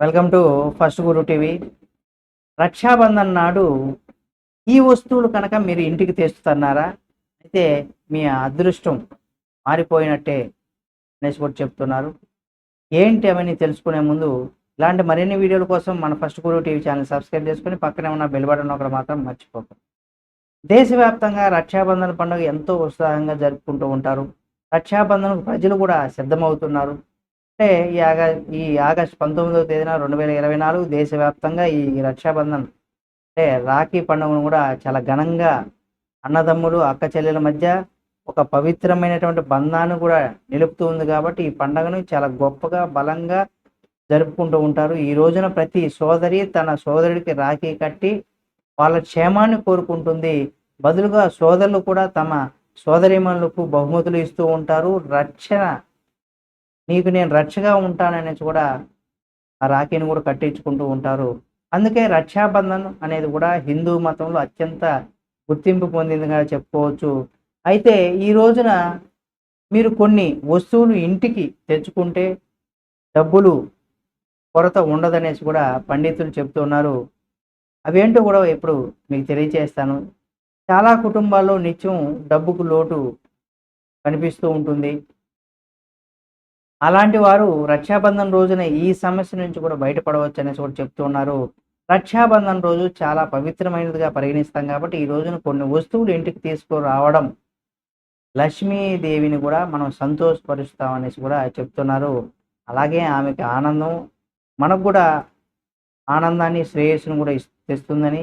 Welcome to First Guru TV. Rakshabandhan నాడు ఈ వస్తువులు కనుక మీరు ఇంటికి తెస్తున్నారా అయితే మీ అదృష్టం మారిపోయినట్టే అనేసి కూడా చెప్తున్నారు. ఏంటి అవన్నీ తెలుసుకునే ముందు ఇలాంటి మరిన్ని వీడియోల కోసం మన First Guru TV channel subscribe చేసుకుని పక్కనే ఉన్న బెల్ బటన్ ఒకటి మాత్రం మర్చిపోకండి. దేశవ్యాప్తంగా రక్షాబంధన్ పండుగ ఎంతో ఉత్సాహంగా జరుపుకుంటూ ఉంటారు. రక్షాబంధన్ ప్రజలు కూడా సిద్ధమవుతున్నారు. అంటే ఈ ఆగా ఈ ఆగస్ట్ పంతొమ్మిదవ తేదీన రెండు వేల ఇరవై నాలుగు దేశవ్యాప్తంగా ఈ రక్షాబంధన్ అంటే రాఖీ పండుగను కూడా చాలా ఘనంగా అన్నదమ్ములు అక్క చెల్లెల మధ్య ఒక పవిత్రమైనటువంటి బంధాన్ని కూడా నిలుపుతూ ఉంది కాబట్టి ఈ పండుగను చాలా గొప్పగా బలంగా జరుపుకుంటూ ఉంటారు. ఈ రోజున ప్రతి సోదరి తన సోదరుడికి రాఖీ కట్టి వాళ్ళ క్షేమాన్ని కోరుకుంటుంది. బదులుగా సోదరులు కూడా తమ సోదరిమణులకు బహుమతులు ఇస్తూ ఉంటారు. రక్షణ నీకు నేను రక్షగా ఉంటాననేసి కూడా ఆ రాఖీని కూడా కట్టించుకుంటూ ఉంటారు. అందుకే రక్షాబంధన్ అనేది కూడా హిందూ మతంలో అత్యంత గుర్తింపు పొందిందిగా చెప్పుకోవచ్చు. అయితే ఈ రోజున మీరు కొన్ని వస్తువులు ఇంటికి తెచ్చుకుంటే డబ్బులు కొరత ఉండదనేసి కూడా పండితులు చెప్తున్నారు. అవేంటో కూడా ఇప్పుడు మీకు తెలియజేస్తాను చాలా కుటుంబాల్లో నిత్యం డబ్బుకు లోటు కనిపిస్తూ ఉంటుంది. అలాంటి వారు రక్షాబంధన్ రోజున ఈ సమస్య నుంచి కూడా బయటపడవచ్చు అనేసి కూడా చెప్తున్నారు రక్షాబంధన్ రోజు చాలా పవిత్రమైనదిగా పరిగణిస్తాం కాబట్టి ఈ రోజున కొన్ని వస్తువులు ఇంటికి తీసుకురావడం లక్ష్మీదేవిని కూడా మనం సంతోషపరుస్తాం అనేసి కూడా చెప్తున్నారు. అలాగే ఆమెకి ఆనందం మనకు కూడా ఆనందాన్ని శ్రేయస్సును కూడా తెస్తుందని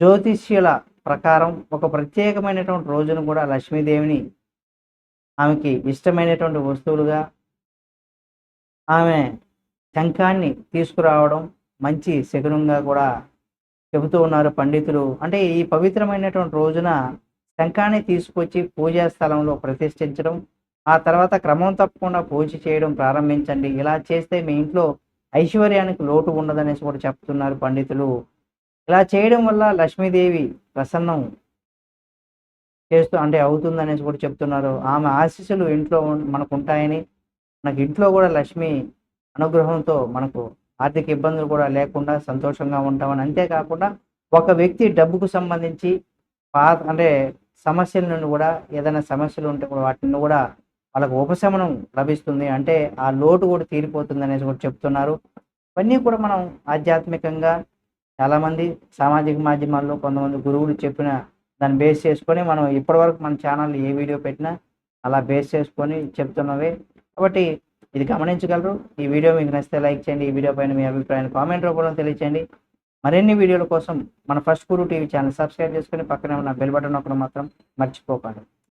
జ్యోతిష్యుల ప్రకారం ఒక ప్రత్యేకమైనటువంటి రోజును కూడా లక్ష్మీదేవిని ఆమెకి ఇష్టమైనటువంటి వస్తువులుగా ఆమె శంఖాన్ని తీసుకురావడం మంచి శకునంగా కూడా చెబుతూ ఉన్నారు పండితులు. అంటే ఈ పవిత్రమైనటువంటి రోజున శంఖాన్ని తీసుకొచ్చి పూజా స్థలంలో ప్రతిష్ఠించడం ఆ తర్వాత క్రమం తప్పకుండా పూజ చేయడం ప్రారంభించండి. ఇలా చేస్తే మీ ఇంట్లో ఐశ్వర్యానికి లోటు ఉండదనేసి కూడా చెప్తున్నారు పండితులు. ఇలా చేయడం వల్ల లక్ష్మీదేవి ప్రసన్నం చేస్తూ అంటే అవుతుందనేసి కూడా చెప్తున్నారు. ఆమె ఆశీస్సులు ఇంట్లో మనకు ఉంటాయని మనకి ఇంట్లో కూడా లక్ష్మి అనుగ్రహంతో మనకు ఆర్థిక ఇబ్బందులు కూడా లేకుండా సంతోషంగా ఉంటామని. అంతేకాకుండా ఒక వ్యక్తి డబ్బుకు సంబంధించి పాత అంటే సమస్యల నుండి కూడా ఏదైనా సమస్యలు ఉంటే కూడా వాటిని కూడా వాళ్ళకు ఉపశమనం లభిస్తుంది. అంటే ఆ లోటు కూడా తీరిపోతుంది అనేసి కూడా చెప్తున్నారు. ఇవన్నీ కూడా మనం ఆధ్యాత్మికంగా చాలామంది సామాజిక మాధ్యమాల్లో కొంతమంది గురువులు చెప్పిన దాన్ని బేస్ చేసుకొని మనం ఇప్పటివరకు మన ఛానల్ ఏ వీడియో పెట్టినా అలా బేస్ చేసుకొని చెప్తున్నవే. కాబట్టి ఇది గమనించగలరు. ఈ వీడియో మీకు నచ్చితే లైక్ చేయండి. ఈ వీడియో పైన మీ అభిప్రాయాన్ని కామెంట్ రూపంలో తెలియచేయండి. మరిన్ని వీడియోల కోసం మన First Guru TV channel subscribe చేసుకొని పక్కనే ఉన్న బెల్ బటన్ ఒకటి మాత్రం మర్చిపోకండి.